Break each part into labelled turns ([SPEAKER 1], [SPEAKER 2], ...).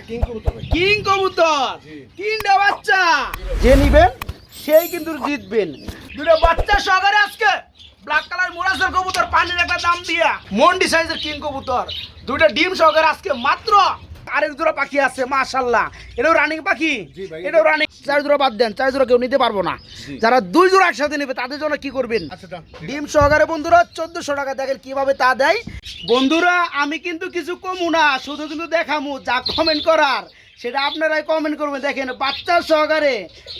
[SPEAKER 1] King কবুতর
[SPEAKER 2] king কবুতর।
[SPEAKER 1] জি।
[SPEAKER 2] তিনটা বাচ্চা। যে নিবেন সেই কিন্তু জিতবেন। দুটো বাচ্চা সহকারে আজকে ব্ল্যাক কালার মোরাসের কবুতর পানির একটা দাম দিয়া। মন্ডি সাইজের কিং কবুতর। দুটো ডিম সহকারে আজকে মাত্র আরেক জোড়া পাখি আছে মাশাল্লাহ এটাও রানিং পাখি? এটাও রানিং চার জোড়া বাদ দেন চার জোড়া কেউ নিতে পারব না। যারা দুই জোড়া একসাথে নেবে তাদের জন্য কি করবেন?
[SPEAKER 1] আচ্ছা
[SPEAKER 2] ডিম সহকারে বন্ধুরা চোদ্দশো টাকা দেখেন কীভাবে তা দেয়। বন্ধুরা আমি কিন্তু কিছু কমু না শুধু কিন্তু দেখামু যা কমেন্ট করার। সেটা আপনারাই কমেন্ট করবেন। দেখেন, বাচ্চা সহকারে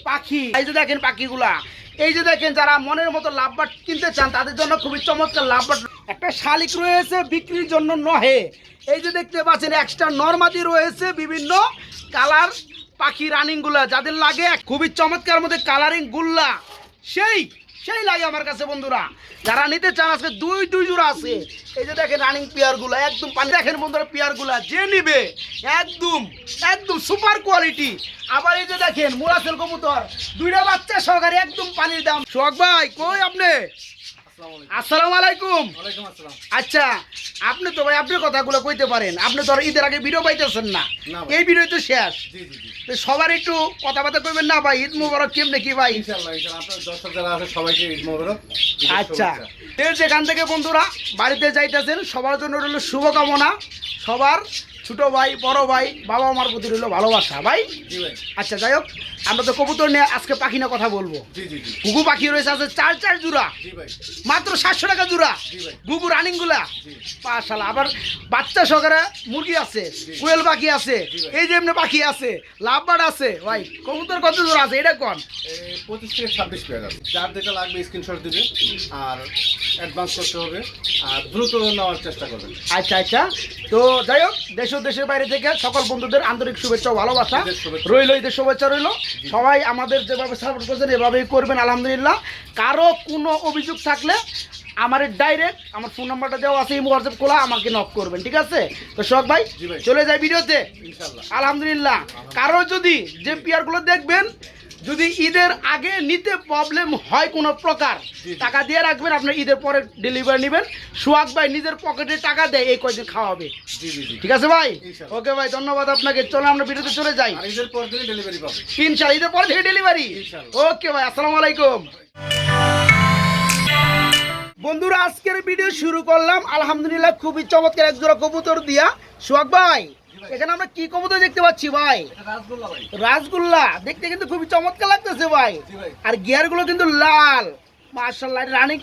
[SPEAKER 2] পাখি, এই যে দেখেন পাখিগুলা, এই যে দেখেন যারা মনের মতো লাভবাট কিনতে চান, তাদের জন্য খুবই চমৎকার লাভবাট একটা শালিক রয়েছে বিক্রির জন্য নহে। এই যে দেখতে পাচ্ছেন এক্সট্রা নর্মাদি রয়েছে বিভিন্ন কালার পাখি রানিংগুলা যাদের লাগে খুবই চমৎকার মধ্যে কালারিং গুল্লা। সেই সেই লাগে আমার কাছে, বন্ধুরা। যারা নিতে চান, আজকে দুই দুই জোড়া আছে। এই যে দেখেন রানিং পেয়ারগুলা, একদম পানি দেখেন বন্ধুরা পেয়ারগুলা, যে নিবে, একদম একদম সুপার কোয়ালিটি আবার এই যে দেখেন মোরাসেল কবুতর, দুইটা বাচ্চা সহকারে একদম পানির দাম। শখ ভাই, কই আপনি?
[SPEAKER 1] আসসালামু আলাইকুম।
[SPEAKER 2] আসসালামু আলাইকুম।
[SPEAKER 1] ওয়ালাইকুম আসসালাম।
[SPEAKER 2] আচ্ছা আপনি তো ভাই আপনি কথাগুলো কইতে পারেন। আপনি তো ঈদের আগে ভিডিও পাইতেছেন না।
[SPEAKER 1] না
[SPEAKER 2] এই ভিডিও তো শেষ।
[SPEAKER 1] জি জি জি।
[SPEAKER 2] তো সবার একটু কথাবার্তা কইবেন না ভাই ঈদ মুবারক কেমনে কি ভাই? আচ্ছা। যেখান থেকে বন্ধুরা বাড়িতে যাইতেছেন সবার জন্য রইল শুভকামনা। সবার ছোট ভাই বড় ভাই বাবা মার প্রতি রইল ভালোবাসা ভাই? আচ্ছা যাই হোক আমরা তো কবুতর নিয়ে আজকে পাখি নিয়ে কথা বলব। ঘুঘু পাখি রয়েছে আছে চার চার জোড়া। মাত্র সাতশো টাকা জোড়া। ঘুঘু রানিংগুলা
[SPEAKER 1] জি।
[SPEAKER 2] পাশালা আবার বাচ্চা সহকারে মুরগি আছে কোয়েল পাখি আছে এই যে এমনি পাখি আছে লাভবার্ড আছে ভাই কবুতর কত জোড়া আছে এটা কোন?
[SPEAKER 1] পঁচিশ থেকে ছাব্বিশ পেয়ার আছে যার যেটা লাগবে স্ক্রিনশট দিবে আর অ্যাডভান্স করতে হবে আর দ্রুত নেওয়ার চেষ্টা করবেন।
[SPEAKER 2] আচ্ছা আচ্ছা। তো যাই হোক দেশ ও দেশের বাইরে থেকে সকল বন্ধুদের আন্তরিক শুভেচ্ছা ও ভালোবাসা। রইল ঈদের শুভেচ্ছা রইল। সবাই আমাদের যেভাবে সাপোর্ট করছেন এভাবেই করবেন আলহামদুলিল্লাহ। কারও কোনো অভিযোগ থাকলে আমার ডাইরেক্ট আমার ফোন নাম্বারটা দেওয়া আছে এই হোয়াটসঅ্যাপ খোলা আমাকে নক করবেন ঠিক আছে? তো শখ ভাই চলে যায় ভিডিওতে। আলহামদুলিল্লাহ। কারও যদি যে পিয়ারগুলো দেখবেন যদি ঈদের আগে নিতে প্রবলেম হয় কোনো প্রকার। টাকা দিয়ে রাখবেন আপনার ঈদের পরে ডেলিভারি নেবেন। সোহাগ ভাই নিজের পকেটে টাকা দেয় এই কয়দিন
[SPEAKER 1] জি জি
[SPEAKER 2] ঠিক আছে ভাই? ওকে ভাই ধন্যবাদ আপনাকে। চলো আমরা ভিডিওতে চলে যাই।
[SPEAKER 1] ঈদের পর দিনই ডেলিভারি পাবে
[SPEAKER 2] ইনশাল্লাহ ঈদের পরে থেকে ডেলিভারি ওকে ভাই আসসালামু আলাইকুম। বন্ধুরা আজকের ভিডিও শুরু করলাম। আলহামদুলিল্লাহ খুবই চমৎকার এক জোড়া কবুতর দিয়া। সোহাগ ভাই। এখানে আমরা কি কবুতর দেখতে পাচ্ছি ভাই?
[SPEAKER 1] রাসগোল্লা
[SPEAKER 2] দেখতে কিন্তু খুবই চমৎকার লাগতেছে ভাই। আর গিয়ারগুলো কিন্তু লাল। মার্শাল্লাহ রানিং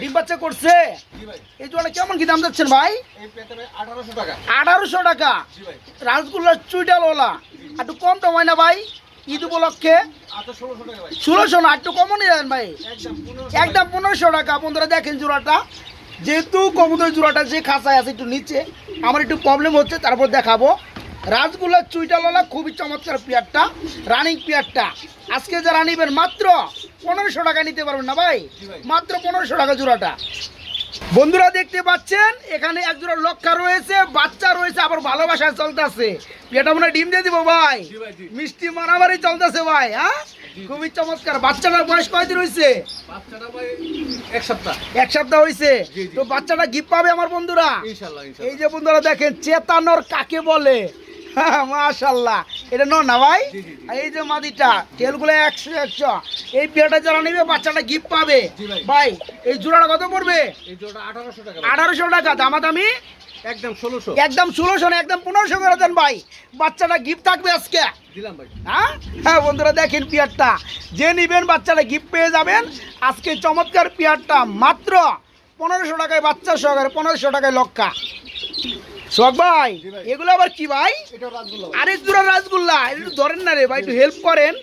[SPEAKER 2] ডিম বাচ্চা করছে। এই জোড়া কেমন কি দাম যাচ্ছেন ভাই?
[SPEAKER 1] আঠারোশো টাকা।
[SPEAKER 2] একটু কম টম হয় না ভাই? ঈদ উপলক্ষে?
[SPEAKER 1] আচ্ছা ষোলোশো ভাই।
[SPEAKER 2] ষোলোশো না একটু কমও নিয়ে যান ভাই।
[SPEAKER 1] একদম পনেরোশো
[SPEAKER 2] একদম পনেরোশো টাকা। বন্ধুরা দেখেন জোড়াটা। যেহেতু কবুতর জোড়াটা যে খাঁচায় আছে একটু নিচে, আমার একটু প্রবলেম হচ্ছে, তারপর দেখাবো। রাজগুলার চুইটালওয়ালা খুবই চমৎকার পেয়ারটা রানিং পেয়ারটা। আজকে যারা নিবেন, মাত্র পনেরোশো টাকা নিতে পারবেন না ভাই। মাত্র পনেরোশো টাকা জোড়াটা। বন্ধুরা দেখতে পাচ্ছেন এখানে এক জোড়া লক্ষা রয়েছে বাচ্চা রয়েছে আবার ভালোবাসা চলতেছে। এটা মনে ডিম দিয়ে দিব ভাই। মিষ্টি মারামারি চলতেছে ভাই হ্যাঁ? খুবই চমৎকার। বাচ্চাটার বয়স কয়দিন হয়েছে
[SPEAKER 1] এক সপ্তাহ।
[SPEAKER 2] এক সপ্তাহ হয়েছে। তো বাচ্চাটা গিফট পাবে আমার বন্ধুরা? এই যে বন্ধুরা দেখেন চেতানোর কাকে বলে? মাশাল্লাহ। এটা ন না ভাই? এই যে মাদিটা তেলগুলো একশো একশো। এই পেয়ারটা যারা নিবে বাচ্চাটা গিফট পাবে।
[SPEAKER 1] ভাই।
[SPEAKER 2] এই জোড়াটা কত পড়বে?
[SPEAKER 1] আঠারোশো টাকা
[SPEAKER 2] টাকা দামাদামি?
[SPEAKER 1] একদম ষোলোশো।
[SPEAKER 2] একদম ষোলোশো না একদম পনেরোশো করে দেন ভাই। বাচ্চাটা গিফট থাকবে আজকে।
[SPEAKER 1] দিলাম ভাই।
[SPEAKER 2] হ্যাঁ? হ্যাঁ বন্ধুরা দেখেন পেয়ারটা। যে নিবেন বাচ্চাটা গিফট পেয়ে যাবেন। আজকে চমৎকার পেয়ারটা মাত্র পনেরোশো টাকায় বাচ্চা সহকারে পনেরোশো টাকায় লক্ষা শখ ভাই? এগুলো আবার কি ভাই। আরেক জোড়া রাসগোল্লা একটু ধরেন না রে ভাই একটু হেল্প করেন।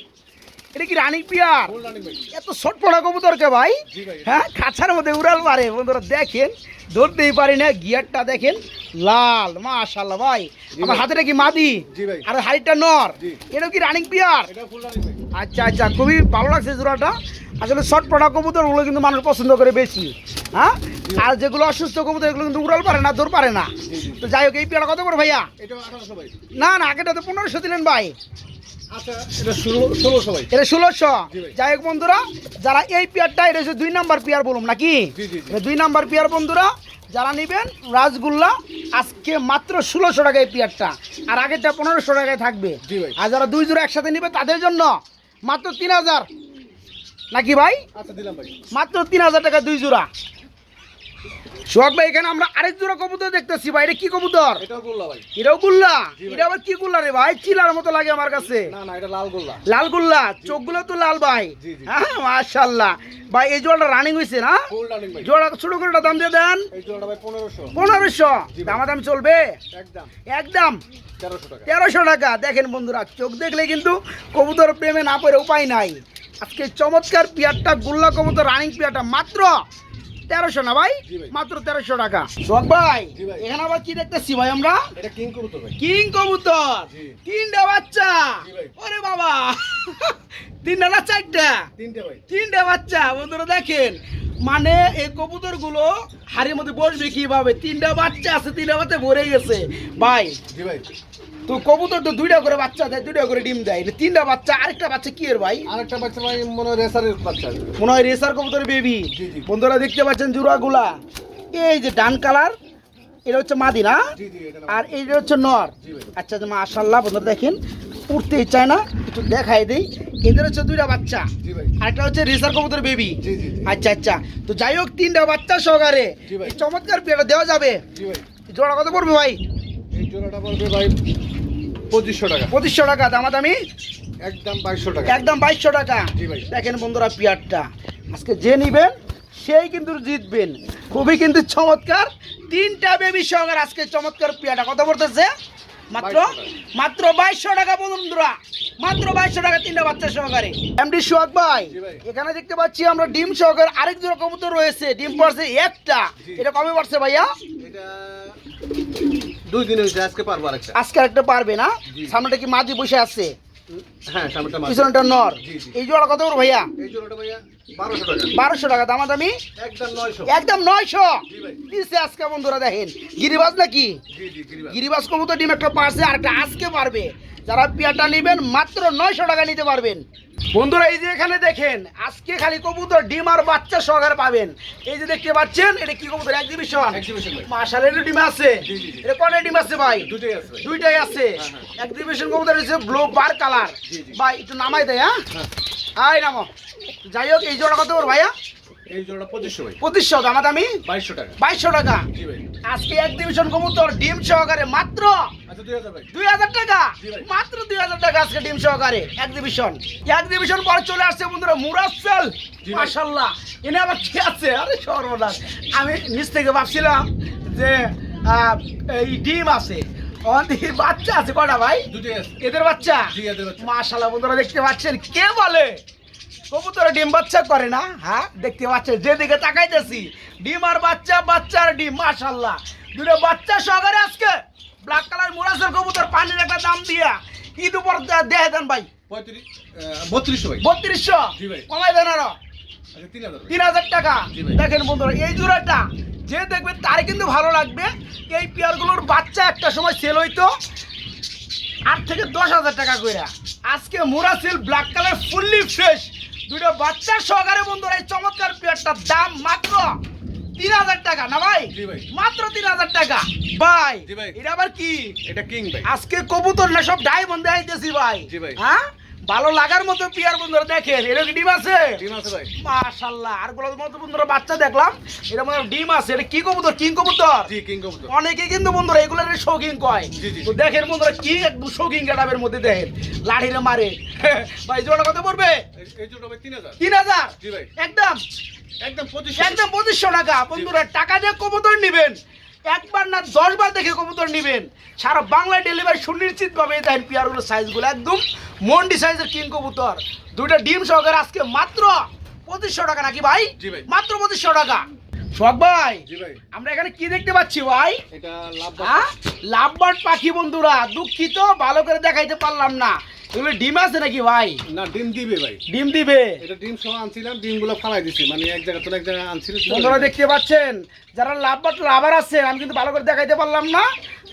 [SPEAKER 2] এটা কি রানিং পিয়ার? এত ছোট পড়া কবুতরকে ভাই?
[SPEAKER 1] ভাই।
[SPEAKER 2] হ্যাঁ খাঁচার মধ্যে উড়াল মারে। বন্ধুরা দেখেন ধরতেই পারি না গিয়ারটা দেখেন লাল মাশাল্লাহ ভাই। আমার। হাতেটা কি মাদি? আর হাড়িটা নর? এটা কি রানিং পিয়ার? আচ্ছা আচ্ছা খুবই ভালো লাগছে জোড়াটা। আসলে শর্ট পড়া কবুতর ওগুলো কিন্তু মানুষ পছন্দ করে বেশি হ্যাঁ? আর যেগুলো অসুস্থ কবুতর এগুলো কিন্তু উড়াল পারে না দৌড় পারে না। তো যাই হোক এই পেয়ারা কত করে ভাইয়া? না না আগেটা তো পনেরোশো দিলেন ভাই।
[SPEAKER 1] আচ্ছা এটা ষোলোশো
[SPEAKER 2] যাই হোক বন্ধুরা যারা এই পেয়ারটা এটা হচ্ছে দুই নাম্বার পেয়ার বলুন নাকি? দুই নাম্বার পেয়ার বন্ধুরা যারা নেবেন রাসগোল্লা আজকে মাত্র ষোলোশো টাকায় পেয়ারটা। আর আগেরটা পনেরোশো টাকায় থাকবে। আর যারা দুই জোড়া একসাথে নেবে তাদের জন্য মাত্র তিন হাজার। নাকি ভাই?
[SPEAKER 1] আচ্ছা ভাই।
[SPEAKER 2] মাত্র তিন হাজার টাকা দুই জোড়া। সোহাগ ভাই এখানে আমরা আরেক জোড়া কবুতর দেখতেছি ভাই এটা কি কবুতর?
[SPEAKER 1] এটাও গোল্লা
[SPEAKER 2] এটা আবার কি গুল্লা রে ভাই? চিলার মতো লাগে আমার কাছে।
[SPEAKER 1] লাল গোল্লা।
[SPEAKER 2] লাল গুল্লা? চোখগুলো তো লাল ভাই। হ্যাঁ মাশাল্লাহ ভাই এই জোড়াটা রানিং হয়েছে না? জোড়া ছোট করে দাম দিয়ে দেন।
[SPEAKER 1] পনেরোশো।
[SPEAKER 2] দামাদাম চলবে?
[SPEAKER 1] একদম।
[SPEAKER 2] একদম?
[SPEAKER 1] তেরোশো টাকা।
[SPEAKER 2] তেরোশো টাকা। দেখেন বন্ধুরা চোখ দেখলে কিন্তু কবুতর প্রেমে না পড়ে উপায় নাই। আজকে চমৎকার পিয়ারটা গুল্লা কবুতর রানিং পিয়ারটা। মাত্র তেরোশো না ভাই? মাত্র তেরোশো টাকা। সোহাগ ভাই এখানে আবার কি দেখতেছি ভাই আমরা?
[SPEAKER 1] কিং কবুতর
[SPEAKER 2] কিং কবুতর। তিনটা বাচ্চা। ওরে বাবা। তিনটা না চারটা?
[SPEAKER 1] তিনটে ভাই।
[SPEAKER 2] তিনটা বাচ্চা। বন্ধুরা দেখেন মানে এই কবুতরগুলো হাড়ির মধ্যে বসবে কীভাবে? তিনটা বাচ্চা আছে তিনটা বাচ্চা ভরে গেছে। ভাই
[SPEAKER 1] ভাই।
[SPEAKER 2] তো কবুতর তো দুইটা করে বাচ্চা দেয় দুইটা করে ডিম দেয়। তিনটা বাচ্চা আরেকটা বাচ্চা কি এর ভাই?
[SPEAKER 1] আরেকটা বাচ্চা ভাই মনে হয় রেসারের বাচ্চা।
[SPEAKER 2] মনে হয় রেসার কবুতর বেবি। বন্ধুরা দেখতে পাচ্ছেন জুড়াগুলা। এই যে ডান কালার এটা হচ্ছে মাদি না? আর এইটা হচ্ছে নর। আচ্ছা যে মাশাল্লাহ বন্ধুরা দেখেন উঠতেই চায় না একটু দেখাই দেই। এদের হচ্ছে দুইটা বাচ্চা। আরেকটা হচ্ছে রেসার কবুতর বেবি। আচ্ছা আচ্ছা। তো যাই হোক তিনটা বাচ্চা সহকারে। চমৎকার পেয়ারা দেওয়া যাবে। জোড়া কত পড়বে ভাই?
[SPEAKER 1] এই জোড়াটা বলবে ভাই পঁচিশশো টাকা।
[SPEAKER 2] পঁচিশশো টাকা দামাদামি?
[SPEAKER 1] একদম বাইশশো টাকা।
[SPEAKER 2] একদম বাইশশো টাকা।
[SPEAKER 1] জি ভাই।
[SPEAKER 2] দেখেন বন্ধুরা পেয়ারটা। আজকে যে নিবেন সেই কিন্তু জিতবেন। খুবই কিন্তু চমৎকার। তিনটা বেবি সহকারে আজকে চমৎকার পেয়ারটা। কত পড়তেছে? মাত্র? মাত্র বাইশশো টাকা বন্ধুরা। মাত্র বাইশশো টাকা তিনটা বাচ্চা সহকারে। এমডি সোহাগ ভাই। এখানে দেখতে পাচ্ছি আমরা ডিম সহকারে আরেক জোড়া কবুতর রয়েছে। ডিম পড়ছে একটা। এটা কবে পড়ছে ভাইয়া?
[SPEAKER 1] এটা দুই দিন হয়েছে আজকে পারব আরেকটা।
[SPEAKER 2] আজকে আরেকটা পারবে না? সামনেটা কি মাদি বসে আছে?
[SPEAKER 1] হ্যাঁ সামনেটা
[SPEAKER 2] পিছনটা নর। এই জোড়া কত করে ভাইয়া?
[SPEAKER 1] এই জোড়াটা ভাইয়া বারোশো টাকা।
[SPEAKER 2] দামাদামি?
[SPEAKER 1] একদম নয়শো।
[SPEAKER 2] একদম নয়শো?
[SPEAKER 1] জি ভাই।
[SPEAKER 2] দিছে আজকে বন্ধুরা দেখেন গিরিবাজ নাকি?
[SPEAKER 1] জি জি গিরিবাস
[SPEAKER 2] গিরিবাজ কবুতর ডিম একটা পারছে আর একটা আজকে পারবে। যারা পেয়ারটা নেবেন মাত্র নয়শো টাকা নিতে পারবেন। বন্ধুরা এই যে এখানে দেখেন আজকে খালি কবুতর ডিম আর বাচ্চা সহকারে পাবেন। এই যে দেখতে পাচ্ছেন এটা কি কবুতর? এক্সিবিশন
[SPEAKER 1] ভাই।
[SPEAKER 2] ডিম আছে। এটা কটা ডিম আছে ভাই? দুইটাই আছে
[SPEAKER 1] হ্যাঁ, হ্যাঁ।
[SPEAKER 2] এক্সিবিশন কবুতর হচ্ছে ব্লু বার কালার। ভাই একটু নামাই দেয় হ্যাঁ?
[SPEAKER 1] হ্যাঁ।
[SPEAKER 2] আয় নামো। যাই হোক এই জোড়া কত করে ভাইয়া?
[SPEAKER 1] এই পঁচিশশো
[SPEAKER 2] দামাদামি?
[SPEAKER 1] বাইশশো টাকা।
[SPEAKER 2] বাইশশো টাকা। আজকে এক্সিবিশন কবুতর ডিম সহকারে মাত্র
[SPEAKER 1] দুই হাজার ভাই।
[SPEAKER 2] দুই হাজার টাকা? মাত্র দুই হাজার টাকা আজকে ডিম সহকারে এক্সিবিশন এক্সিবিশন পরে চলে আসছে বন্ধুরা মুরাসেল
[SPEAKER 1] জি ভাই।
[SPEAKER 2] মাশাল্লাহ এনে আবার কি আছে? আরে সর্বনাশ। আমি নিচ থেকে ভাবছিলাম যে এই ডিম আছে। বাচ্চা আছে কটা ভাই? বাচ্চা?
[SPEAKER 1] জি এদের বাচ্চা।
[SPEAKER 2] মাশাল্লাহ বন্ধুরা দেখতে পাচ্ছেন কে বলে? কবুতর ডিম বাচ্চা করে না হ্যাঁ? দেখতে পাচ্ছেন যেদিকে তাকাইতেছি ডিম আর বাচ্চা বাচ্চা আর ডিম মাশাল্লাহ দুটো বাচ্চা সহকারে আজকে ব্ল্যাক কালার মোরাসের কবুতর পানির একটা দাম দিয়া। ঈদ উপর দেয় দেন ভাই।
[SPEAKER 1] বত্রিশশো ভাই।
[SPEAKER 2] বত্রিশশো? কমাই দেন আরও।
[SPEAKER 1] আচ্ছা তিন হাজার
[SPEAKER 2] টাকা। দেখেন বন্ধুরা এই জোড়াটা যে দেখবে তার কিন্তু ভালো লাগবে। এই পেয়ারগুলোর বাচ্চা একটা সময় সেল হইতো আট থেকে দশ হাজার টাকা করে। আজকে মোরাসিল ব্ল্যাক কালার ফুললি ফ্রেশ দুটো বাচ্চার সহকারে বন্ধুরা এই চমৎকার পেয়ারটার দাম মাত্র তিন হাজার টাকা না ভাই? মাত্র তিন হাজার টাকা। ভাই এটা আবার কি?
[SPEAKER 1] এটা কিং ভাই।
[SPEAKER 2] আজকে কবুতর না সব ডায়মন্ড বন্ধে আইতেছি ভাই।
[SPEAKER 1] জি ভাই।
[SPEAKER 2] হ্যাঁ? ভালো লাগার মতো পিয়ার বন্ধুরা দেখেন এটা কি ডিম আছে?
[SPEAKER 1] ডিম আছে ভাই।
[SPEAKER 2] মাশাল্লাহ আরগুলোর মতো বন্ধুরা বাচ্চা দেখলাম এটা মনে ডিম আছে এটা কি কবুতর? কিং কবুতর?
[SPEAKER 1] জি কিং কবুতর।
[SPEAKER 2] অনেকে কিন্তু বন্ধুরা এগুলোর শৌখিন কয়। তো দেখেন বন্ধুরা কি একটু শৌখিন গেটাবের মধ্যে দেখেন লাঠিরে মারে। ভাই জোড়া কত পড়বে?
[SPEAKER 1] এই- জোড়া ভাই তিন হাজার।
[SPEAKER 2] তিন হাজার?
[SPEAKER 1] জি ভাই।
[SPEAKER 2] একদম?
[SPEAKER 1] একদম
[SPEAKER 2] একদম পঁচিশশো টাকা। বন্ধুরা টাকা দিয়ে কবুতর নিবেন। একবার না দশ বার দেখে কবুতর নিবেন। সারা বাংলায় ডেলিভারি সুনিশ্চিত পাবে দেখেন পিয়ারগুলোর সাইজগুলো একদম মন্ডি সাইজের কিং কবুতর। দুইটা ডিম সহকারে আজকে মাত্র পঁচিশশো টাকা নাকি ভাই। মাত্র পঁচিশশো টাকা। শখ ভাই আমরা এখানে কি দেখতে পাচ্ছি ভাই?
[SPEAKER 1] এটা লাভ
[SPEAKER 2] হ্যাঁ? লাভবার্ড পাখি বন্ধুরা দুঃখিত ভালো করে দেখাইতে পারলাম না। এগুলো ডিম আছে নাকি ভাই?
[SPEAKER 1] না ডিম দিবে ভাই।
[SPEAKER 2] ডিম দিবে?
[SPEAKER 1] এটা ডিম সহ আনছিলাম ডিমগুলো ফালাই দিছি। মানে এক জায়গা তো এক জায়গায় আনছিল।
[SPEAKER 2] বন্ধুরা দেখতে পাচ্ছেন যারা লাভবাট লাভার আছে আমি কিন্তু ভালো করে দেখাইতে পারলাম না।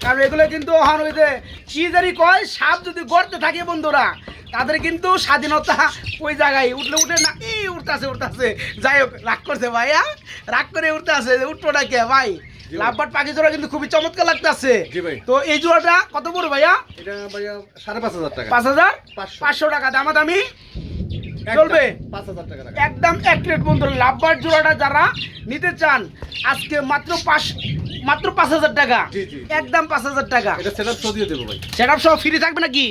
[SPEAKER 2] কারণ এগুলো কিন্তু ওহান হইতে কি জানি কয় সাপ যদি গড়তে থাকে বন্ধুরা তাদের কিন্তু স্বাধীনতা ওই জায়গায়। উঠলে উঠে না এই উঠতেছে উঠতেছে। যাই হোক রাগ করছে ভাইয়া। রাগ করে উঠতে আছে উঠবোটা কে ভাই। লাভবাট পাখি জোড়া কিন্তু খুবই চমৎকার লাগতেছে। তো এই জোড়াটা কত পড়বে ভাইয়া?
[SPEAKER 1] এটা ভাইয়া সাড়ে পাঁচ হাজার টাকা।
[SPEAKER 2] পাঁচ হাজার?
[SPEAKER 1] পাঁচশো।
[SPEAKER 2] টাকা দামাদামি।
[SPEAKER 1] একদম
[SPEAKER 2] চলবে? একদম এক প্লেট বন্ধু লাভবাট জোড়াটা যারা নিতে চান আজকে মাত্র পাঁচ মাত্র পাঁচ হাজার টাকা। একদম পাঁচ হাজার টাকা।
[SPEAKER 1] সেট আপ
[SPEAKER 2] সহ ফ্রি থাকবে নাকি?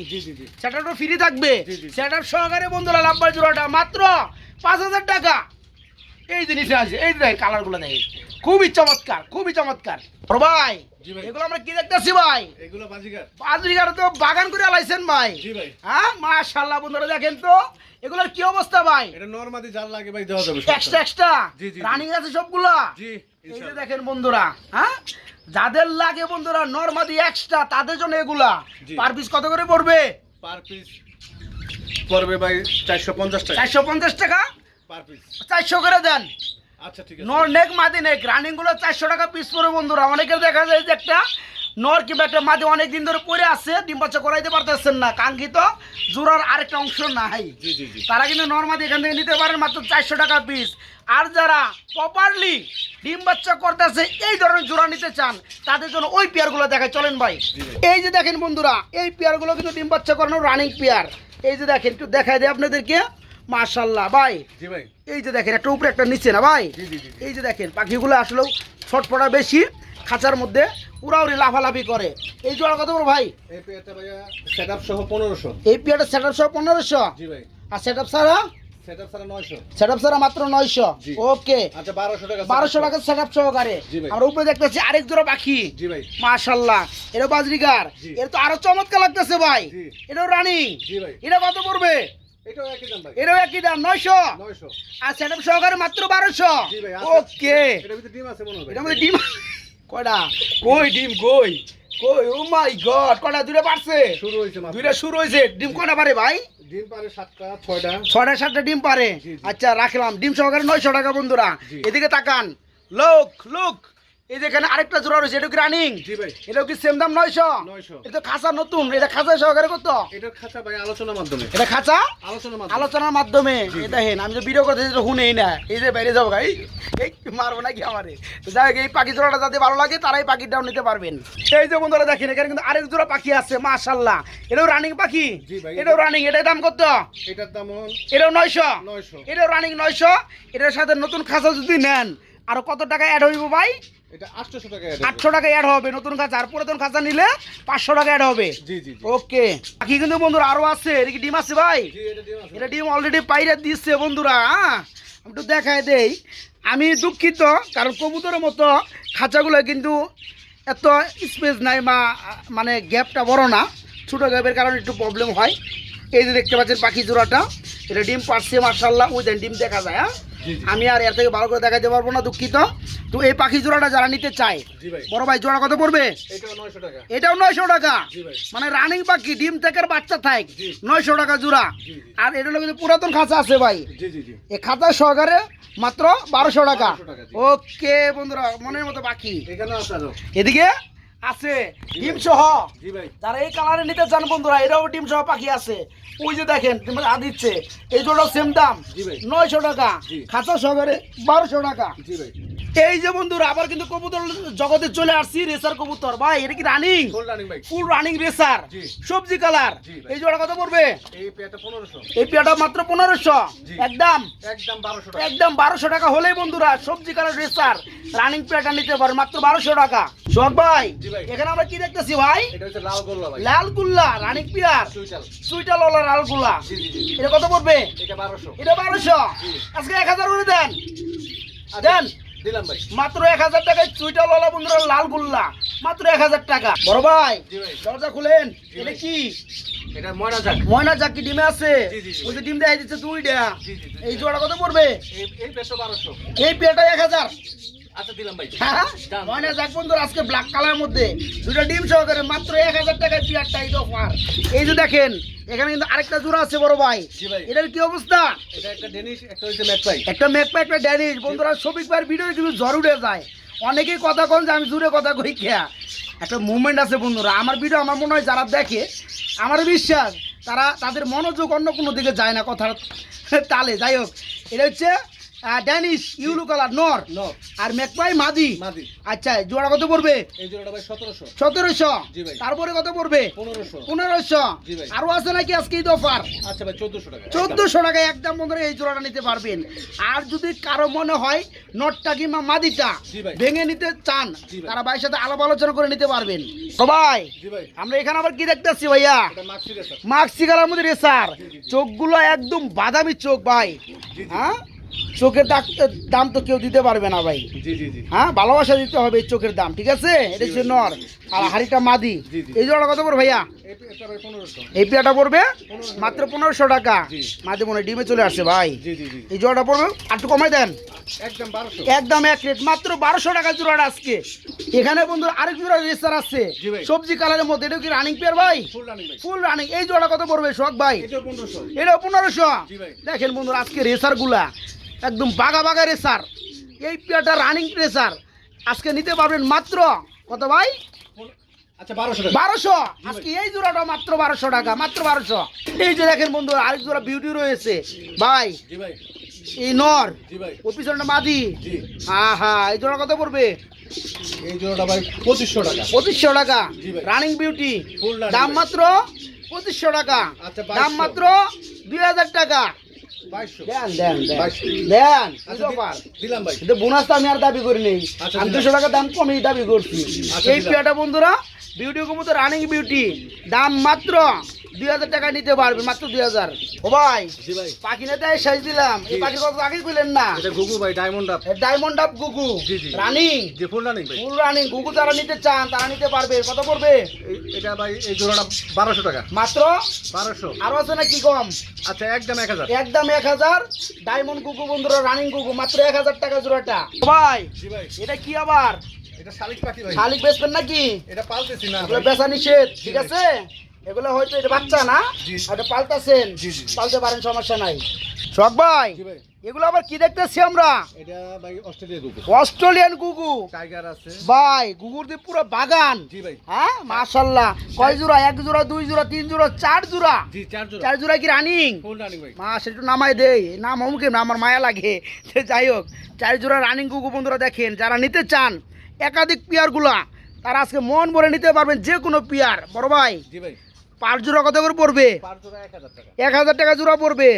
[SPEAKER 2] সেট আপটা ফ্রি থাকবে। সেট আপ সহকারে বন্ধুরা লাভবাট জোড়াটা মাত্র পাঁচ হাজার টাকা। এই জিনিসটা আছে এই দেখেন কালারগুলো দেখেন। খুবই চমৎকার খুবই চমৎকার। ভাই। এগুলো আমরা কি দেখতেছি ভাই?
[SPEAKER 1] এগুলো
[SPEAKER 2] তো বাগান করে আলাইছেন ভাই।
[SPEAKER 1] জি ভাই।
[SPEAKER 2] হ্যাঁ বন্ধুরা দেখেন তো এগুলোর কি অবস্থা ভাই?
[SPEAKER 1] এটা নরমাদি যার লাগে ভাই দেওয়া যাবে
[SPEAKER 2] এক্সট্রা এক্সট্রা। রানিং আছে সবগুলা?
[SPEAKER 1] জি
[SPEAKER 2] এই যে দেখেন বন্ধুরা হ্যাঁ? যাদের লাগে বন্ধুরা নরমাদি এক্সট্রা তাদের জন্য এগুলা। পার পিস কত করে পড়বে?
[SPEAKER 1] পার পিস পড়বে ভাই চারশো পঞ্চাশ টাকা।
[SPEAKER 2] চারশো পঞ্চাশ টাকা?
[SPEAKER 1] পার পিস
[SPEAKER 2] চারশো করে দেন।
[SPEAKER 1] আচ্ছা ঠিক আছে।
[SPEAKER 2] নর নেক মাদি নেক রানিংগুলো চারশো টাকা পিস পড়ে বন্ধুরা। অনেকের দেখা যায় যে একটা নর কিংবা একটা মাদি অনেক দিন ধরে পড়ে আছে ডিম বাচ্চা করাইতে পারতেছেন না। কাঙ্ক্ষিত জোড়ার আরেকটা অংশ নাই। তারা কিন্তু এখান থেকে নিতে পারেন মাত্র চারশো টাকা পিস আর যারা প্রপারলি ডিম বাচ্চা করতেছে এই ধরনের জোড়া নিতে চান তাদের জন্য ওই পেয়ারগুলো দেখায় চলেন ভাই। এই যে দেখেন বন্ধুরা এই পেয়ারগুলো কিন্তু ডিম বাচ্চা করানো রানিং পেয়ার। এই যে দেখেন একটু দেখাই দেয় আপনাদেরকে। মাশাল্লাহ ভাই। এই যে দেখেন একটা উপরে একটা নিচে না ভাই? এই যে দেখেন পাখিগুলো আসলেও ছটফটা বেশি খাঁচার মধ্যে উড়াউড়ি লাফালাফি করে। এই জোড়া কত বড় ভাই?
[SPEAKER 1] এই পেয়ারটা ভাইয়া সহ পনেরোশো।
[SPEAKER 2] এই পেয়ারটা সেট আপ সহ পনেরোশো?
[SPEAKER 1] জি ভাই।
[SPEAKER 2] আর সেট আপ ছাড়া?
[SPEAKER 1] সেট ছাড়া নয়শো।
[SPEAKER 2] সেট আপ ছাড়া মাত্র নয়শো।
[SPEAKER 1] জি।
[SPEAKER 2] ওকে।
[SPEAKER 1] আচ্ছা টাকা
[SPEAKER 2] টাকা সহকারে। আমরা উপরে দেখতেছি আরেক জোড়া পাখি।
[SPEAKER 1] জি ভাই।
[SPEAKER 2] মাশাল্লাহ। এটা বাজরিকার এর তো আরও চমৎকার লাগতেছে ভাই। এটাও রানী।
[SPEAKER 1] জি ভাই।
[SPEAKER 2] এটা কত পড়বে?
[SPEAKER 1] এটাও একই দাম
[SPEAKER 2] এটাও একই দাম নয়শো? আর সেট সহকারে মাত্র বারোশো? ওকে।
[SPEAKER 1] এটার ভিতরে ডিম আছে
[SPEAKER 2] এটা মধ্যে ডিম কয়টা? কই ডিম কই? কই ও মাই গড কয়টা দুইটা পারছে
[SPEAKER 1] শুরু হয়েছে
[SPEAKER 2] শুরু হয়েছে। ডিম কয়টা পারে ভাই?
[SPEAKER 1] ডিম পারে সাতটা ছয়টা।
[SPEAKER 2] ছয়টা সাতটা ডিম পারে। আচ্ছা রাখলাম। ডিম সহকারে নয়শো টাকা বন্ধুরা। এদিকে তাকান। লোক লোক। এই যে এখানে আরেকটা জোড়া রয়েছে এটা কি রানিং? এটাও কি সেম দাম নয়শো? এটা খাঁচা নতুন এটা খাঁচা সহকারে কত?
[SPEAKER 1] এটার খাঁচা ভাই আলোচনার মাধ্যমে।
[SPEAKER 2] এটা খাঁচা?
[SPEAKER 1] আলোচনার মাধ্যমে।
[SPEAKER 2] এটা হেন আমি তো ভিডিও করতে শুনেই না। এই যে বাইরে যাব ভাই। এই মারবো নাকি আমারে? যাই হোক, এই পাখি জোড়াটা যাতে ভালো লাগে তারাই পাখিটাও নিতে পারবেন। এই যে বন্ধুরা দেখেন এখানে কিন্তু আরেক জোড়া পাখি আছে মাশাল্লাহ এটাও রানিং পাখি? এটাও রানিং এটার দাম কত?
[SPEAKER 1] এটার দাম
[SPEAKER 2] এটাও নয়শো?
[SPEAKER 1] নয়শো।
[SPEAKER 2] এটাও রানিং নয়শো? এটার সাথে নতুন খাঁচা যদি নেন আরও কত টাকা অ্যাড হইব ভাই? আটশো টাকা অ্যাড হবে নতুন খাঁচা। আর পুরাতন খাঁচা নিলে পাঁচশো টাকা অ্যাড হবে। ওকে। পাখি কিন্তু বন্ধুরা আরও আছে। এটা কি ডিম আছে ভাই।
[SPEAKER 1] ডিম
[SPEAKER 2] এটা ডিম অলরেডি পাইরে দিচ্ছে বন্ধুরা হ্যাঁ আমি একটু দেখায় দেই। আমি দুঃখিত কারণ কবুতরের মতো খাঁচাগুলো কিন্তু এত স্পেস নাই বা মানে গ্যাপটা বড় না। ছোটো গ্যাপের কারণে একটু প্রবলেম হয়। এই যে দেখতে পাচ্ছেন পাখি জোড়াটা এটা ডিম পারছে মার্শাল্লাহ ওই দেন ডিম দেখা যায় হ্যাঁ? আমি আর এর থেকে ভালো করে দেখাতে পারব না দুঃখিত। তো এই পাখি জোড়াটা যারা নিতে চায় বড় ভাই জোড়া কত পড়বে?
[SPEAKER 1] এটাও নয়শো টাকা।
[SPEAKER 2] মানে রানিং পাখি ডিম থেকে বাচ্চা থাক নয়শো টাকা জোড়া। আর এটা কিন্তু পুরাতন খাঁচা আছে ভাই। এই খাতা সহকারে মাত্র বারোশো টাকা।
[SPEAKER 1] 1200 টাকা,
[SPEAKER 2] ওকে বন্ধুরা মনের মতো
[SPEAKER 1] আরও।
[SPEAKER 2] এদিকে আছে ডিম সহ। যারা এই কালারে নিতে চান বন্ধুরা এটাও ডিম সহ পাখি আছে। ওই যে দেখেন আ দিচ্ছে। এই জোড়াও সেম দাম। নয়শো টাকা। খাঁচা সহকারে বারোশো টাকা। এই যে বন্ধুরা আবার কিন্তু কবুতর জগতে চলে আসছি রেসার কবুতর। ভাই এটা কি রানিং
[SPEAKER 1] ফুল রানিং
[SPEAKER 2] রেসার সবজি কালার। এই জোড়া কত পড়বে?
[SPEAKER 1] এই
[SPEAKER 2] পেয়াটা মাত্র পনেরোশো। একদম।
[SPEAKER 1] একদম বারোশো টাকা।
[SPEAKER 2] একদম বারোশো টাকা হলেই বন্ধুরা সবজি কালার রেসার রানিং পেয়াটা নিতে পারেন মাত্র বারোশো টাকা। সোহাগ ভাই এখানে আমরা কি দেখতেছি ভাই?
[SPEAKER 1] লাল গোল্লা ভাই।
[SPEAKER 2] লাল গুল্লা রানিং পেয়ার। সুইটা ললা লাল গুল্লা এটা কত পড়বে?
[SPEAKER 1] এটা বারোশো।
[SPEAKER 2] আজকে এক হাজার করে দেন।
[SPEAKER 1] আচ্ছা,
[SPEAKER 2] দেন।
[SPEAKER 1] দিলাম
[SPEAKER 2] মাত্র এক হাজার টাকায় সুইটা ললা বন্ধুরা লাল গুল্লা মাত্র এক হাজার টাকা। বড় ভাই দরজা খুলেন। এটা কি?
[SPEAKER 1] ময়না
[SPEAKER 2] চাকি ডিমে আছে। ওই যে ডিম দেখাই দিচ্ছে দুইটা।
[SPEAKER 1] জি জি
[SPEAKER 2] এই জোড়া কত পড়বে?
[SPEAKER 1] এই পেয়ারটা
[SPEAKER 2] এক হাজার।
[SPEAKER 1] আচ্ছা দিলাম ভাই।
[SPEAKER 2] হ্যাঁ? ময়না যাক বন্ধুর আজকে ব্ল্যাক কালার মধ্যে। দুটো ডিম সহকারে মাত্র এক হাজার টাকায় এই অফার এই যে দেখেন এখানে কিন্তু আরেকটা জোড়া আছে বড় ভাই। এটার কি অবস্থা?
[SPEAKER 1] এটা একটা ডেনিশ একটা হচ্ছে ম্যাকপাই
[SPEAKER 2] একটা মেকপা একটা ড্যানিশ বন্ধুরা শফিক ভাইয়ের ভিডিও কিন্তু জ্বর উঠে যায়। অনেকেই কথা কন যে আমি জুড়ে কথা কই খেয়া একটা মুভমেন্ট আছে বন্ধুরা। আমার ভিডিও আমার মনে হয় যারা দেখে আমার বিশ্বাস তারা তাদের মনোযোগ অন্য কোনো দিকে যায় না কথার তালে। যাই হোক এটা হচ্ছে ড্যানিশ ইউলু কালার নর আর মেকপাই মাদি।
[SPEAKER 1] মাদি।
[SPEAKER 2] আচ্ছা জোড়া কত পড়বে?
[SPEAKER 1] এই জোড়াটা ভাই সতেরোশো।
[SPEAKER 2] সতেরোশো।
[SPEAKER 1] জি ভাই।
[SPEAKER 2] তারপরে কত পড়বে?
[SPEAKER 1] পনেরোশো।
[SPEAKER 2] পনেরোশো।
[SPEAKER 1] জি ভাই।
[SPEAKER 2] আরও আছে নাকি আজকে ঈদ অফার?
[SPEAKER 1] আচ্ছা ভাই চোদ্দোশো টাকা।
[SPEAKER 2] চোদ্দশো টাকায় একদম বন্ধুরা এই জোড়াটা নিতে পারবেন। আর যদি কারও মনে হয় নটটা কিংবা মাদিটা ভেঙে নিতে চান। তারা ভাইয়ের সাথে আলাপ আলোচনা করে নিতে পারবেন। সবাই আমরা এখানে আবার কি দেখতেছি ভাইয়া?
[SPEAKER 1] মাক্সি
[SPEAKER 2] কালার মধ্যে রেসার। চোখগুলো একদম বাদামি চোখ ভাই। হ্যাঁ? চোখের দাম তো কেউ দিতে পারবে না ভাই। হ্যাঁ ভালোবাসা দিতে হবে এই চোখের দাম ঠিক আছে? এটা হচ্ছে নর আর হাড়িটা মাদি। এই কত পড়বে ভাইয়া?
[SPEAKER 1] এই
[SPEAKER 2] পেয়াটা পড়বে? মাত্র পনেরোশো টাকা। মাঝে মনে ডিমে চলে আসছে ভাই। এই জোড়াটা পড়বে? কমাই দেন।
[SPEAKER 1] একদম
[SPEAKER 2] এক রেট। মাত্র বারোশো টাকা জোড়াটা আজকে। এখানে বন্ধু আরেক জোড়া রেসার আছে। সবজি কালারের মধ্যে। এটা কি রানিং পেয়ার ভাই?
[SPEAKER 1] ফুল রানিং
[SPEAKER 2] এই জোড়া কত পড়বে শখ ভাই?
[SPEAKER 1] এটা পনেরোশো।
[SPEAKER 2] দেখেন বন্ধুরা আজকে রেসারগুলা। একদম বাঘা বাঘা রেসার এই পেয়ারটা রানিং রেসার আজকে নিতে পারবেন মাত্র কত ভাই?
[SPEAKER 1] আচ্ছা বারোশো
[SPEAKER 2] আজকে এই জোড়াটা মাত্র বারোশো টাকা মাত্র বারোশো। এই যে দেখেন বন্ধু আরেক জোড়া বিউটি রয়েছে। ভাই এই নর
[SPEAKER 1] জি
[SPEAKER 2] ও পিছনটা মাদি। হ্যাঁ হ্যাঁ এই জোড়া কত পড়বে?
[SPEAKER 1] এই জোড়াটা ভাই পঁচিশশো টাকা।
[SPEAKER 2] পঁচিশশো টাকা। রানিং বিউটি দাম মাত্র পঁচিশশো টাকা।
[SPEAKER 1] আচ্ছা,
[SPEAKER 2] দাম মাত্র দুই হাজার টাকা। দেন দেন
[SPEAKER 1] আচ্ছা,
[SPEAKER 2] বুঝতে পার।
[SPEAKER 1] দি- দিলাম ভাই।
[SPEAKER 2] কিন্তু বোনাস তো আমি আর দাবি করি নেই।
[SPEAKER 1] আচ্ছা,
[SPEAKER 2] আমি
[SPEAKER 1] দিলাম।
[SPEAKER 2] দুশো টাকা দাম কমই দাবি করছি।
[SPEAKER 1] আচ্ছা,
[SPEAKER 2] এই পেয়াটা বন্ধুরা বিউটি রানিং বিউটি দাম মাত্র দুই হাজার টাকা নিতে পারবে মাত্র দুই হাজার। ও ভাই পাখি নেতায় সাইজ দিলাম। এই পাখি কত আগে কইলেন না।
[SPEAKER 1] ঘুঘু ভাই diamond up
[SPEAKER 2] diamond up গুগু। Running
[SPEAKER 1] full running
[SPEAKER 2] full running গুগু যারা নিতে চান তারা নিতে পারবে। কত পড়বে?
[SPEAKER 1] এটা ভাই এই জোড়াটা বারোশো টাকা।
[SPEAKER 2] মাত্র?
[SPEAKER 1] বারোশো।
[SPEAKER 2] আরও আছে না কি কম?
[SPEAKER 1] আচ্ছা একদম এক হাজার।
[SPEAKER 2] একদম এক হাজার। ডায়মন্ড গুগু বন্ধুরা রানিং গুগু মাত্র এক হাজার টাকা জোড়াটা। ভাই
[SPEAKER 1] ভাই।
[SPEAKER 2] এটা কি আবার?
[SPEAKER 1] এটা শালিক পাখি ভাই।
[SPEAKER 2] শালিক বেচবেন নাকি?
[SPEAKER 1] এটা পালতেছি না
[SPEAKER 2] বেচা নিষেধ ঠিক আছে? এগুলো হয়তো এটা বাচ্চা না। এটা পাল্টাছেন। পালতে পারেন সমস্যা নাই। শখ ভাই এগুলো আবার কি দেখতেছি আমরা?
[SPEAKER 1] এটা ভাই
[SPEAKER 2] অস্ট্রেলিয়ান গুগু।
[SPEAKER 1] টাইগার আছে।
[SPEAKER 2] ভাই গুগুর দিয়ে পুরো বাগান।
[SPEAKER 1] জি ভাই।
[SPEAKER 2] হ্যাঁ মাশাল্লাহ। কয় জোড়া? এক জোড়া দুই জোড়া তিন জোড়া চার জোড়া?
[SPEAKER 1] জি চার জোড়া।
[SPEAKER 2] চার জোড়া কি রানিং
[SPEAKER 1] ফুল রানিং ভাই।
[SPEAKER 2] মা সেটা নামাই দেই। নাম অমুকে না আমার মায়া লাগে। সে যাই হোক চার জোড়া রানিং কুকু বন্ধুরা দেখেন যারা নিতে চান একাধিক পিয়ারগুলা তারা আজকে মন ভরে নিতে পারবেন যে কোনো পিয়ার। বড় ভাই?
[SPEAKER 1] জি ভাই।
[SPEAKER 2] পাঁচ জোড়া কত করে পড়বে?
[SPEAKER 1] এক হাজার টাকা।
[SPEAKER 2] এক হাজার টাকা জোড়া পড়বে।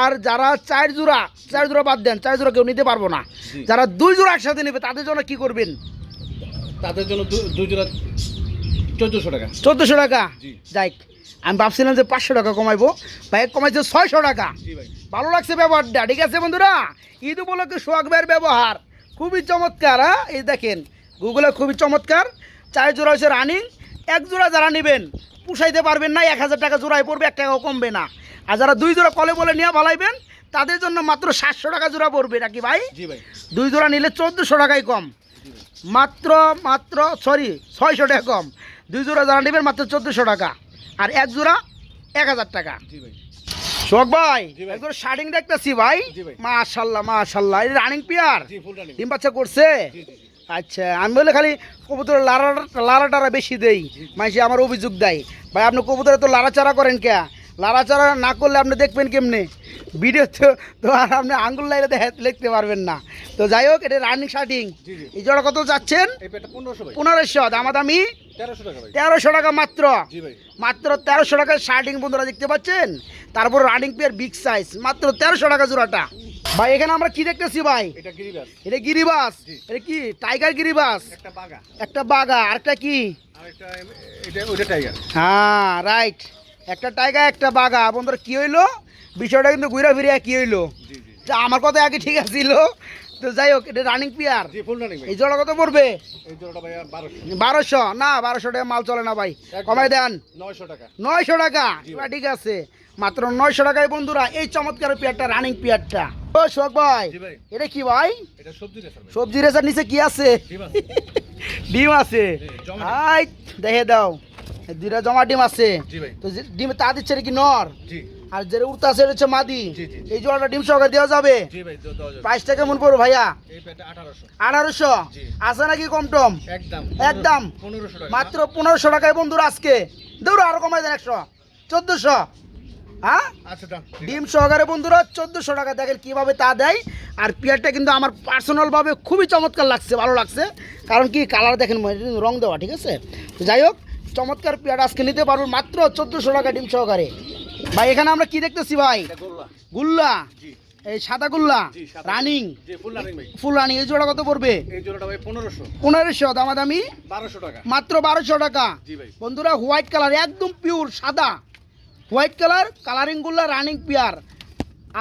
[SPEAKER 2] আর যারা চার জোড়া চার জোড়া বাদ দেন চার জোড়া কেউ নিতে পারব না। যারা দুই জোড়া একসাথে নেবে তাদের জন্য কি করবেন?
[SPEAKER 1] তাদের জন্য দুই জোড়া চোদ্দোশো টাকা।
[SPEAKER 2] চোদ্দোশো টাকা? যাই আমি ভাবছিলাম যে পাঁচশো টাকা কমাইবো। ভাই কমাইছে ছয়শো টাকা। ভালো লাগছে ব্যবহারটা ঠিক আছে বন্ধুরা? ঈদ উপলক্ষে সোহাগ ভাইয়ের ব্যবহার খুবই চমৎকার হ্যাঁ? এই দেখেন গুগলে খুবই চমৎকার। চার জোড়া হচ্ছে রানিং এক জোড়া যারা নেবেন পুষাইতে পারবেন না এক হাজার টাকা জোড়ায় পড়বে এক টাকাও কমবে না। আর যারা দুই জোড়া কলে বলে নিয়ে ভালাইবেন তাদের জন্য মাত্র সাতশো টাকা জোড়া পড়বে নাকি ভাই? দুই জোড়া নিলে চোদ্দোশো টাকাই কম। মাত্র মাত্র সরি ছয়শো টাকা কম। দুই জোড়া যারা নেবেন মাত্র চোদ্দোশো টাকা। আর এক জোড়া এক হাজার টাকা।
[SPEAKER 1] ভাই।
[SPEAKER 2] শোক ভাই একজন শার্টিং দেখতেছি ভাই। মাশাল্লাহ মাশাল্লাহ। রানিং
[SPEAKER 1] রানিং
[SPEAKER 2] ডিম বাচ্চা করছে? আচ্ছা আমি বলে খালি কবুতরের লারা লারাটারা বেশি দেই। মাইসে আমার অভিযোগ দেয়। ভাই আপনি কবুতরে তো লাড়াচাড়া করেন কে? লাড়াচাড়া না করলে আপনি দেখবেন কেমনে? ভিডিও তো তো আর আপনি আঙ্গুল লাইলে লিখতে পারবেন না। তো যাই হোক এটা রানিং শার্টিং এই জোড়া কত যাচ্ছেন
[SPEAKER 1] পনেরোশো
[SPEAKER 2] পনেরোশো। দামাদামি?
[SPEAKER 1] তেরোশো টাকা
[SPEAKER 2] মাত্র? মাত্র তেরোশো টাকায় শার্টিং বন্ধুরা দেখতে পাচ্ছেন? তারপর রানিং পেয়ার বিগ সাইজ মাত্র তেরোশো টাকা জোড়াটা। ভাই এখানে আমরা কি দেখতেছি ভাই?
[SPEAKER 1] এটা গিরিবাস।
[SPEAKER 2] এটা গিরিবাস? এটা কি টাইগার গিরিবাস?
[SPEAKER 1] একটা বাগা
[SPEAKER 2] একটা বাগা আরেকটা কি?
[SPEAKER 1] আর একটা এটা
[SPEAKER 2] হ্যাঁ রাইট একটা টাইগার একটা বাগা বন্ধুরা কি হইল? বিষয়টা কিন্তু ঘুরে ফিরে কি হইল? আমার কথা আগে ঠিক আছিল। তো যাই হোক এটা রানিং পেয়ার এই জোড়া কত পড়বে?
[SPEAKER 1] বারোশো।
[SPEAKER 2] না বারোশো টাকা মাল চলে না ভাই। কমাই দেন।
[SPEAKER 1] নয়শো টাকা।
[SPEAKER 2] নয়শো টাকা? ঠিক আছে। মাত্র নয়শো টাকায় বন্ধুরা এই চমৎকার পেয়ারটা রানিং পেয়ারটা। ও শোক ভাই এটা কি ভাই?
[SPEAKER 1] সবজি রেসার
[SPEAKER 2] নিচে কি আছে?
[SPEAKER 1] ডিম আছে।
[SPEAKER 2] হাই দেখে দাও। দুইটা জমা ডিম আছে। তো ডিমে তা দিচ্ছে কি নর? আর যে উড়তা আছে হচ্ছে মাদি। এই জোড়াটা ডিম সহকারে দেওয়া যাবে? প্রাইসটা কেমন পড়বে ভাইয়া?
[SPEAKER 1] আঠারোশো।
[SPEAKER 2] আছে নাকি কম টম?
[SPEAKER 1] একদম।
[SPEAKER 2] মাত্র পনেরোশো টাকায় বন্ধুরা আজকে। দৌড়ো আরও কমাই দেন একশো। চোদ্দশো। হ্যাঁ?
[SPEAKER 1] আচ্ছা
[SPEAKER 2] ডিম সহকারে বন্ধুরা চোদ্দোশো টাকা দেখেন কীভাবে তা দেয়। আর পেয়ারটা কিন্তু আমার পার্সোনালভাবে খুবই চমৎকার লাগছে ভালো লাগছে। কারণ কি কালার দেখেন রং দেওয়া ঠিক আছে? তো যাই হোক চমৎকার পেয়ার আজকে নিতে পারব মাত্র চোদ্দোশো টাকা ডিম সহকারে। ভাই এখানে আমরা কি দেখতেছি ভাই?
[SPEAKER 1] গুল্লা।
[SPEAKER 2] এই সাদা গুল্লা? রানিং?
[SPEAKER 1] ফুল রানিং ভাই।
[SPEAKER 2] ফুল এই জোড়া কত পড়বে?
[SPEAKER 1] এই জোড়াটা ভাই পনেরোশো।
[SPEAKER 2] পনেরোশো দামাদামি?
[SPEAKER 1] বারোশো টাকা।
[SPEAKER 2] মাত্র বারোশো টাকা। বন্ধুরা হোয়াইট কালার একদম পিওর সাদা। হোয়াইট কালার, কালারিং গুল্লা রানিং পিয়ার।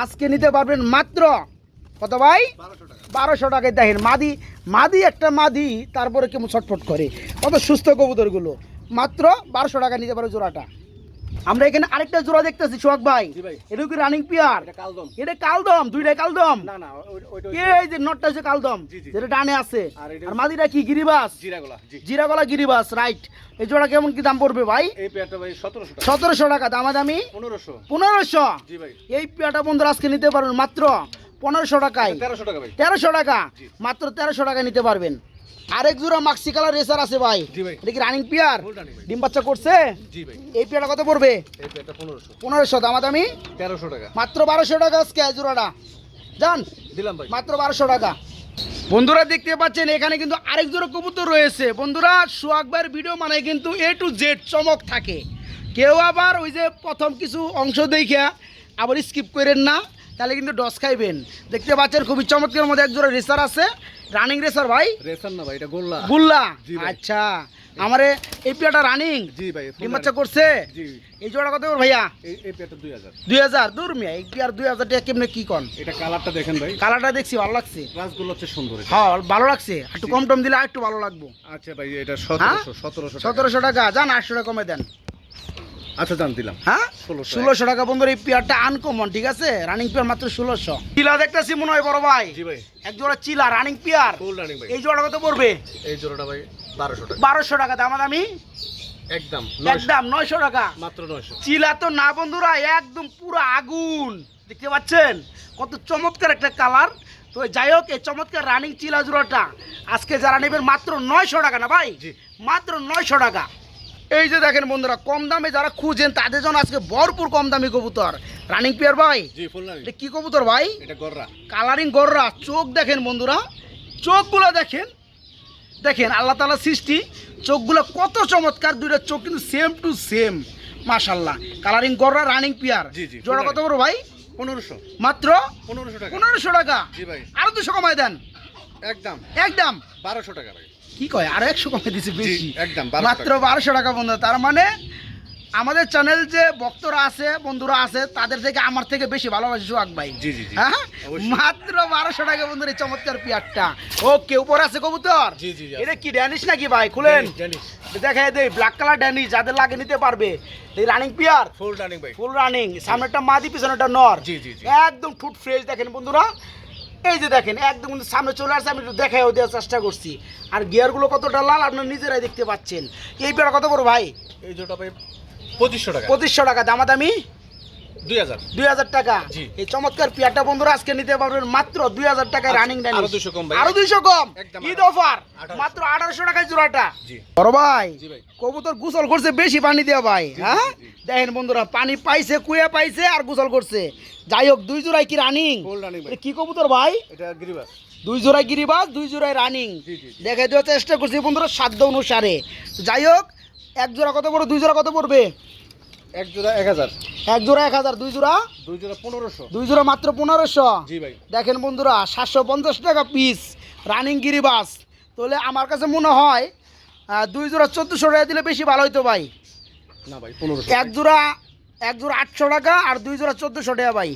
[SPEAKER 2] আজকে নিতে পারবেন মাত্র কত ভাই?
[SPEAKER 1] বারোশো
[SPEAKER 2] টাকায় দেখেন, মাদি মাদি একটা মাদি, তারপরে কেমন ছটফট করে। কত সুস্থ কবুতরগুলো। মাত্র বারোশো টাকা নিতে পারো জোড়াটা। আমরা এখানে আরেকটা জোড়া দেখতেছি সোহাগ ভাই। এটা কি রানিং পেয়ার
[SPEAKER 1] এটা কালদম।
[SPEAKER 2] দুইটাই কালদম। এই যে নটটা হচ্ছে কালদম। যেটা ডানে আছে।
[SPEAKER 1] আর
[SPEAKER 2] মাদিটা কি গিরিবাস?
[SPEAKER 1] জিরাগোলা
[SPEAKER 2] গিরিবাস রাইট এই জোড়া কেমন কি দাম পড়বে ভাই?
[SPEAKER 1] এই পেয়ারটা ভাই সতেরোশো টাকা।
[SPEAKER 2] সতেরোশো দামি
[SPEAKER 1] পনেরোশো।
[SPEAKER 2] পনেরোশো? এই পেয়াটা বন্ধুরা আজকে নিতে পারবেন মাত্র পনেরোশো টাকায়।
[SPEAKER 1] তেরোশো টাকা
[SPEAKER 2] তেরোশো টাকা? মাত্র তেরোশো টাকা নিতে পারবেন। আরেক জোড়া মাক্সি কালার রেসার আছে ভাই। কি রানিং পিয়ার ডিম বাচ্চা করছে? এই পেয়াটা কত পড়বে?
[SPEAKER 1] পনেরোশো।
[SPEAKER 2] পনেরোশো। দামাদামি
[SPEAKER 1] তেরোশো টাকা।
[SPEAKER 2] মাত্র বারোশো টাকা আজকে জোড়াটা। জান?
[SPEAKER 1] দিলাম ভাই।
[SPEAKER 2] মাত্র বারোশো টাকা। বন্ধুরা দেখতে পাচ্ছেন এখানে কিন্তু আরেক জোড়া কবুতর রয়েছে। বন্ধুরা সোহাগ ভাইয়ের ভিডিও মানে কিন্তু এ টু জেড চমক থাকে। কেউ আবার ওই যে প্রথম কিছু অংশ দেখে আবার স্কিপ করেন না। তাহলে কিন্তু ডস খাইবেন। দেখতে পাচ্ছেন খুবই চমৎকার মধ্যে এক জোড়া রেসার আছে। রানিং রেসার ভাই?
[SPEAKER 1] রেশন না ভাই এটা গোল্লা।
[SPEAKER 2] গুল্লা। আচ্ছা আমারে এই পেয়াটা রানিং
[SPEAKER 1] জি ভাই full
[SPEAKER 2] ডিম বাচ্চা করছে?
[SPEAKER 1] জি।
[SPEAKER 2] এই জোড়া কত করে ভাইয়া?
[SPEAKER 1] এই হাজার।
[SPEAKER 2] দুই হাজার? দূর মিয়া এই পেয়ার দুই হাজার টাকা কেমনে কি কন?
[SPEAKER 1] এটা কালারটা দেখেন ভাই।
[SPEAKER 2] কালারটা দেখছি ভালো লাগছে।
[SPEAKER 1] ক্লাসগুলো হচ্ছে সুন্দর
[SPEAKER 2] হ্যাঁ ভালো লাগছে। একটু কম টম দিলে আর একটু ভালো লাগবে।
[SPEAKER 1] আচ্ছা ভাই এটা সতেরোশো সতেরোশো টাকা।
[SPEAKER 2] সতেরোশো টাকা যান আটশো টাকা কমে দেন।
[SPEAKER 1] আচ্ছা দাম দিলাম।
[SPEAKER 2] হ্যাঁ?
[SPEAKER 1] 1600
[SPEAKER 2] ষোলোশো টাকা। বন্ধুর এই পেয়ারটা আনকমন ঠিক আছে? রানিং পেয়ার মাত্র ষোলোশো। চিলা দেখতেছি মনে হয় বড় ভাই।
[SPEAKER 1] জি ভাই।
[SPEAKER 2] এক জোড়া চিলা রানিং পেয়ার এই জোড়া কত পড়বে?
[SPEAKER 1] এই জোড়াটা ভাই বারোশো টাকা।
[SPEAKER 2] বারোশো টাকা দাম দামি
[SPEAKER 1] একদম
[SPEAKER 2] একদম নয়শো টাকা।
[SPEAKER 1] মাত্র নয়শো।
[SPEAKER 2] চিলা তো না বন্ধুরা একদম পুরো আগুন। দেখতে পাচ্ছেন? কত চমৎকার একটা কালার। তো যাই হোক এই চমৎকার রানিং চিলা জোড়াটা আজকে যারা নেবেন মাত্র নয়শো টাকা না ভাই? মাত্র নয়শো টাকা। এই যে দেখেন বন্ধুরা কম দামে যারা খুঁজেন তাদের জন্য আজকে ভরপুর কম দামি কবুতর। রানিং পেয়ার ভাই? কি কবুতর ভাই? কালারিং গররা। চোখ দেখেন বন্ধুরা চোখগুলো দেখেন। দেখেন আল্লাহ তালা সৃষ্টি চোখগুলো কত চমৎকার দুইটা চোখ কিন্তু সেম টু সেম মাশাল্লাহ কালারিং গররা রানিং পিয়ার জোড়া কত বড় ভাই?
[SPEAKER 1] পনেরোশো।
[SPEAKER 2] মাত্র
[SPEAKER 1] পনেরোশো টাকা।
[SPEAKER 2] পনেরোশো টাকা। আরও দুশো কমায় দেন।
[SPEAKER 1] একদম।
[SPEAKER 2] একদম।
[SPEAKER 1] বারোশো টাকা ভাই।
[SPEAKER 2] কি কয়? আরও একশো কমে দিছে বেশি।
[SPEAKER 1] একদম,
[SPEAKER 2] মাত্র বারোশো টাকা বন্ধু। তার মানে আমাদের চ্যানেল যে ভক্তরা আছে বন্ধুরা আছে তাদের থেকে আমার থেকে বেশি ভালোবাসি সোহাগ ভাই। হ্যাঁ? মাত্র বারোশো টাকা বন্ধুর এই চমৎকার পিয়ারটা ও কেউ পরে আছে কবুতর? এটা কি ড্যানিশ নাকি ভাই? খুলেন। দেখা দেই ব্ল্যাক কালার ড্যানিশ যাদের লাগে নিতে পারবে। এই রানিং পিয়ার
[SPEAKER 1] ফুল রানিং ভাই।
[SPEAKER 2] ফুল রানিং সামনেটা মাদি পিছনেটা নর। একদম ফুট ফ্রেশ দেখেন বন্ধুরা। এই যে দেখেন একদম কিন্তু সামনে চলে আসছে আমি একটু দেখাইও দেওয়ার চেষ্টা করছি। আর গিয়ারগুলো কতটা লাল আপনারা নিজেরাই দেখতে পাচ্ছেন। এই পেয়ারা কত বড় ভাই?
[SPEAKER 1] এই জোটা ভাই পঁচিশশো টাকা।
[SPEAKER 2] পঁচিশশো টাকা দামাদামি?
[SPEAKER 1] দুই হাজার।
[SPEAKER 2] টাকা? এই চমৎকার পেয়ারটা বন্ধুরা আজকে নিতে পারবেন মাত্র দুই হাজার টাকায় রানিং
[SPEAKER 1] আরও 200 কম
[SPEAKER 2] আরও দুইশো কম? ঈদ অফার। মাত্র আঠারোশো টাকায় জোড়াটা। বড় ভাই কবুতর গোসল করছে বেশি পানি দেওয়া ভাই হ্যাঁ? দেখেন বন্ধুরা পানি পাইছে কুয়া পাইছে আর গোসল করছে। যাই হোক দুই জোড়ায় কি রানিং কি কবুতর ভাই? দুই জোড়ায় গিরিবাস দুই জোড়ায় রানিং। দেখে দেওয়ার চেষ্টা করছি বন্ধুরা সাধ্য অনুসারে। যাই হোক এক জোড়া কত পড়বে? দুই জোড়া কত পড়বে?
[SPEAKER 1] এক জোড়া এক হাজার।
[SPEAKER 2] এক জোড়া এক হাজার দুই জোড়া?
[SPEAKER 1] দুই জোড়া পনেরোশো।
[SPEAKER 2] দুই জোড়া মাত্র পনেরোশো।
[SPEAKER 1] জি ভাই।
[SPEAKER 2] দেখেন বন্ধুরা সাতশো পঞ্চাশ টাকা পিস রানিং গিরিবাস তাহলে আমার কাছে মনে হয় দুই জোড়া চোদ্দোশো টাকা দিলে বেশি ভালো হতো ভাই।
[SPEAKER 1] না ভাই পনেরোশো।
[SPEAKER 2] এক জোড়া এক জোড়া আটশো টাকা আর দুই জোড়া চোদ্দোশো টাকা ভাই।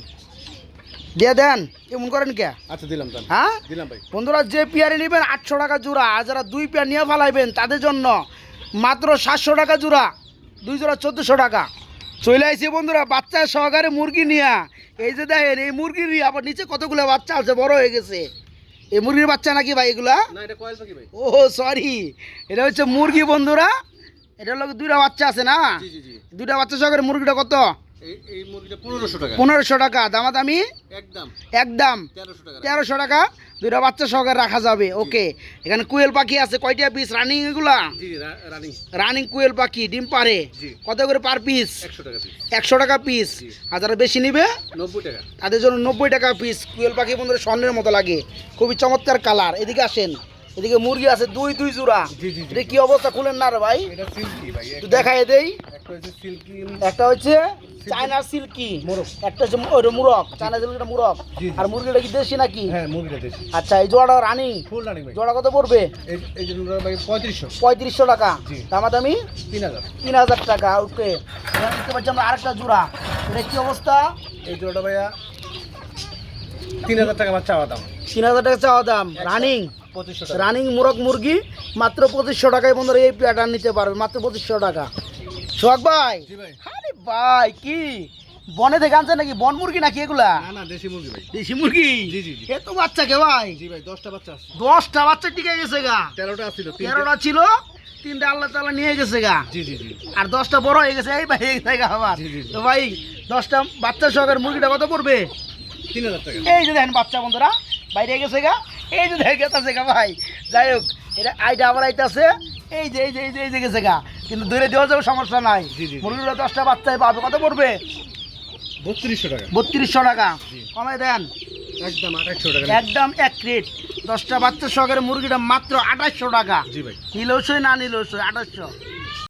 [SPEAKER 2] দিয়ে দেন এমন করেন কে?
[SPEAKER 1] আচ্ছা দিলাম
[SPEAKER 2] হ্যাঁ?
[SPEAKER 1] দিলাম ভাই।
[SPEAKER 2] বন্ধুরা যে পেয়ারে নেবেন আটশো টাকা জোড়া আর যারা দুই পেয়ার নিয়ে ফেলাইবেন তাদের জন্য মাত্র সাতশো টাকা জোড়া দুই জোড়া চোদ্দোশো টাকা। চলে আসছি বন্ধুরা বাচ্চা সহকারে মুরগি নিয়ে। এই যে দেখেন এই মুরগির আবার নিচে কতগুলো বাচ্চা আছে বড় হয়ে গেছে। এই মুরগির বাচ্চা নাকি ভাই এগুলা? ও সরি এটা হচ্ছে মুরগি বন্ধুরা। এটা হলো দুইটা বাচ্চা আছে না? দুইটা বাচ্চা সহকারে মুরগিটা কত?
[SPEAKER 1] পনেরোশো টাকা।
[SPEAKER 2] টাকা। দামাদামি?
[SPEAKER 1] একদম। তেরোশো টাকা।
[SPEAKER 2] দুইটা বাচ্চা সহকারে রাখা যাবে। ওকে। এখানে কুয়েল পাখি আছে। কয়টা পিস রানিং এগুলা?
[SPEAKER 1] রানিং
[SPEAKER 2] কুয়েল পাখি ডিম পারে কত করে পার পিস
[SPEAKER 1] একশো টাকা পিস।
[SPEAKER 2] আর যারা বেশি নিবে?
[SPEAKER 1] টাকা।
[SPEAKER 2] তাদের জন্য নব্বই টাকা পিস কুয়েল পাখি বন্ধুরা স্বর্ণের মতো লাগে। খুবই চমৎকার কালার এদিকে আসেন। এদিকে মুরগি আছে দুই দুই জোড়া। এটা কি অবস্থা খুলেন না রে ভাই? একটু দেখাই দেই।
[SPEAKER 1] একটা হচ্ছে
[SPEAKER 2] চায়নার সিল্কি। একটা হচ্ছে মু- ওটা মুরগ। চায়না সিল্কিটা
[SPEAKER 1] জি।
[SPEAKER 2] আর মুরগিটা কি দেশি নাকি?
[SPEAKER 1] হ্যাঁ
[SPEAKER 2] আচ্ছা এই জোড়াটা রানিং? জোড়া কত পড়বে?
[SPEAKER 1] পঁয়ত্রিশশো।
[SPEAKER 2] টাকা।
[SPEAKER 1] জি।
[SPEAKER 2] দামাদামি?
[SPEAKER 1] তিন হাজার।
[SPEAKER 2] টাকা ওকে। দেখতে পাচ্ছি আমরা আরেকটা জোড়া। এটা কি অবস্থা?
[SPEAKER 1] এই জোড়াটা ভাইয়া তিন হাজার টাকা চাওয়া দাম।
[SPEAKER 2] তিন হাজার টাকা চাওয়া দাম। রানিং? রানিং মুরগ মুরগি মাত্র পঁচিশশো টাকায় বন্ধুরা এই প্যাটার্ন নিতে পারবে মাত্র পঁচিশশো টাকা। সোহাগ ভাই? আরে ভাই কি? বনে থেকে আনছে নাকি? বন মুরগি নাকি এগুলা?
[SPEAKER 1] না না দেশি মুরগি ভাই।
[SPEAKER 2] দেশি মুরগি?
[SPEAKER 1] জি, জি,
[SPEAKER 2] বাচ্চা কে ভাই?
[SPEAKER 1] জি ভাই বাচ্চা আছে।
[SPEAKER 2] দশটা বাচ্চা টিকে গেছে গা।
[SPEAKER 1] তেরোটা আছিল
[SPEAKER 2] তেরোটা ছিল তিনটা আল্লাহ তালা নিয়ে গেছে গা।
[SPEAKER 1] জি জি জি।
[SPEAKER 2] আর দশটা বড় হয়ে গেছে এই ভাই এই জায়গা আবার। তো ভাই দশটা বাচ্চা সহকারে মুরগিটা কত পড়বে?
[SPEAKER 1] তিন হাজার টাকা।
[SPEAKER 2] এই যে দেখেন বাচ্চা বন্ধুরা বাইরে গেছে গা। এই যে দেখে গেছে গা ভাই। যাই হোক এটা আইটা আবার আইতাছে। এই যে এই যে এই যে এই যে গেছে গা। কিন্তু ধরে দেওয়া যাবে সমস্যা নাই। মুরগিটা দশটা বাচ্চাই পাবে। কত পড়বে?
[SPEAKER 1] বত্রিশশো টাকা।
[SPEAKER 2] বত্রিশশো টাকা। কমাই দেন।
[SPEAKER 1] একদম আঠাশশো টাকা।
[SPEAKER 2] একদম এক রেট। দশটা বাচ্চা সহকারে মুরগিটা মাত্র আঠাশশো টাকা।
[SPEAKER 1] জি ভাই।
[SPEAKER 2] নিলসই না নিলসই আঠাশশো